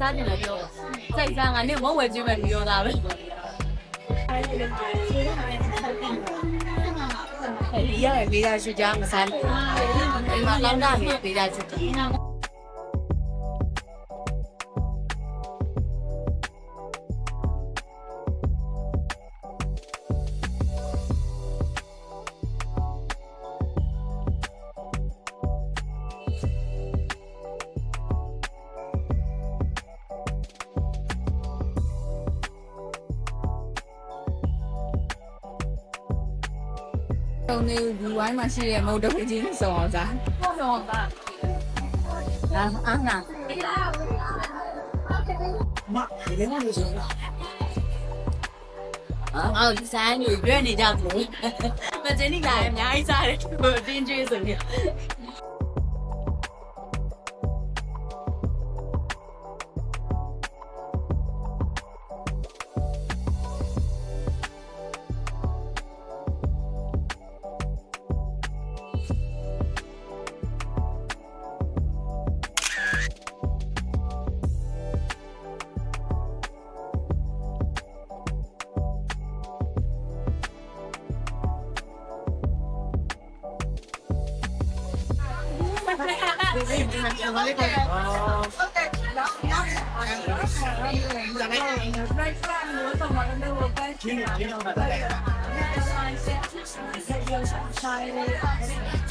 စားတင်လဲပြောစိတ်စားငါနဲ့မဝယ်ကျွေးမယ်ပြောတာပဲအဲဒီရယ်လေးရရှိကြမစားဘူးဒီမှာလောင်းတာမြေပေးတာချစ် တယ်တုံနေဒီဝိုင်းမှာရှိတဲ့မုတ်တုံချင်းစုံအောင်စားဟုတ်တော့ပါအာအာနာမဒီလည်းမလို့ဆိုတော့အော်ဒီဇိုင်းတွေရွက်နေကြသလိုမကျင်းနေလာအများကြီးစားတယ်ဟိုတင်းကျွေးဆိုပြီး 你你唔知咪就系个人咯？ok，咁咁，我哋，我哋，我哋。